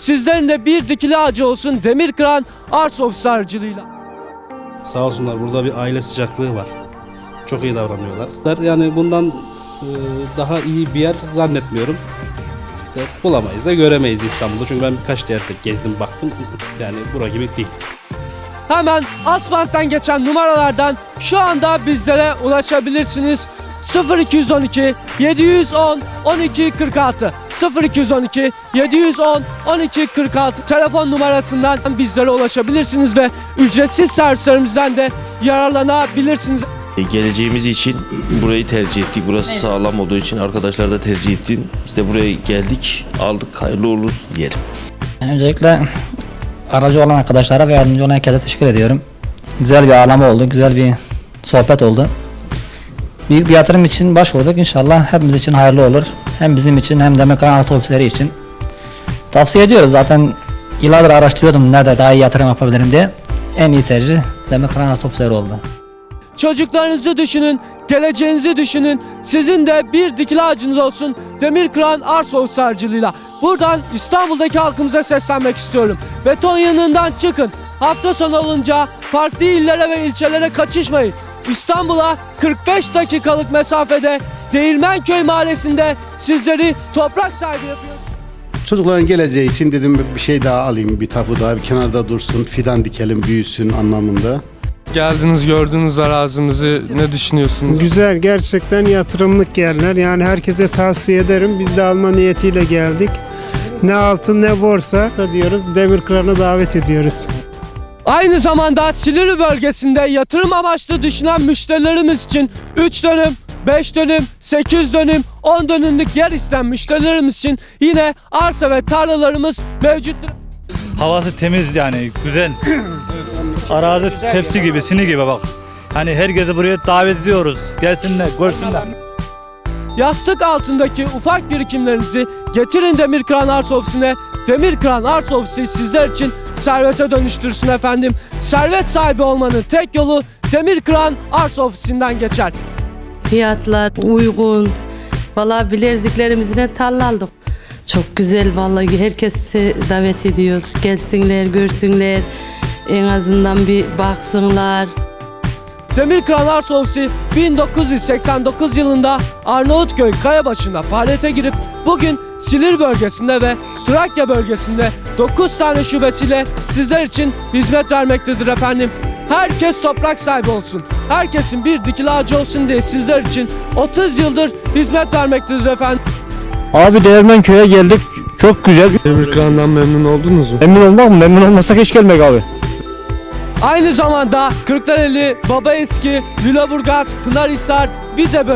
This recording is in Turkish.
sizlerin de bir dikili ağacı olsun demir kıran arsa ofisi aracılığıyla. Sağ olsunlar burada bir aile sıcaklığı var. Çok iyi davranıyorlar. Yani bundan e, daha iyi bir yer zannetmiyorum. Bulamayız da göremeyiz de İstanbul'da. Çünkü ben birkaç yerde gezdim baktım. Yani bura gibi değil. Hemen Altbank'tan geçen numaralardan şu anda bizlere ulaşabilirsiniz. 0212 710 12 46 0212 710 12 46 telefon numarasından bizlere ulaşabilirsiniz ve ücretsiz servislerimizden de yararlanabilirsiniz. E, Geleceğimiz için burayı tercih ettik. Burası sağlam olduğu için arkadaşlar da tercih etti. Biz de buraya geldik, aldık. Hayırlı uğurlu diyelim. Öncelikle aracı olan arkadaşlara ve yardımcı olan herkese teşekkür ediyorum. Güzel bir ağlama oldu, güzel bir sohbet oldu. Büyük bir yatırım için başvurduk. İnşallah hepimiz için hayırlı olur. Hem bizim için hem de Mekan Arsa Ofisleri için. Tavsiye ediyoruz zaten yıllardır araştırıyordum nerede daha iyi yatırım yapabilirim diye. En iyi tercih Demek Arsa Ofisleri oldu. Çocuklarınızı düşünün, geleceğinizi düşünün. Sizin de bir dikili ağacınız olsun demir kıran arsa ofisi. Buradan İstanbul'daki halkımıza seslenmek istiyorum. Beton yanından çıkın. Hafta sonu olunca farklı illere ve ilçelere kaçışmayın. İstanbul'a 45 dakikalık mesafede Değirmenköy mahallesinde sizleri toprak sahibi yapıyor. Çocukların geleceği için dedim bir şey daha alayım, bir tapu daha bir kenarda dursun, fidan dikelim, büyüsün anlamında. Geldiniz gördünüz arazimizi ne düşünüyorsunuz? Güzel gerçekten yatırımlık yerler. Yani herkese tavsiye ederim. Biz de alma niyetiyle geldik. Ne altın ne borsa da diyoruz. Demir Kıran'ı davet ediyoruz. Aynı zamanda Silivri bölgesinde yatırım amaçlı düşünen müşterilerimiz için 3 dönüm, 5 dönüm, 8 dönüm, 10 dönümlük yer isteyen müşterilerimiz için yine arsa ve tarlalarımız mevcuttur. Havası temiz yani güzel. Arazi tepsi gibi, sini gibi bak. Hani herkesi buraya davet ediyoruz. Gelsinler, görsünler. Yastık altındaki ufak birikimlerinizi getirin Demir Kıran Arsa Ofisi'ne. Demir Kıran Arsa Ofisi sizler için servete dönüştürsün efendim. Servet sahibi olmanın tek yolu Demir Kıran Arsa Ofisi'nden geçer. Fiyatlar uygun. Vallahi bileziklerimizine tarla aldık. Çok güzel vallahi herkesi davet ediyoruz. Gelsinler, görsünler. En azından bir baksınlar. Demir Kıran Arsa Ofisi 1989 yılında Arnavutköy Kayabaşı'nda faaliyete girip bugün Silivri bölgesinde ve Trakya bölgesinde 9 tane şubesiyle sizler için hizmet vermektedir efendim. Herkes toprak sahibi olsun. Herkesin bir dikili ağacı olsun diye sizler için 30 yıldır hizmet vermektedir efendim. Abi Değirmenköy'e geldik. Çok güzel. Demir Kıran'dan memnun oldunuz mu? Memnun olmak mı? Memnun olmasak hiç gelmek abi. Aynı zamanda Kırklareli, Babaeski, Lüleburgaz, Pınarhisar, Vize bölge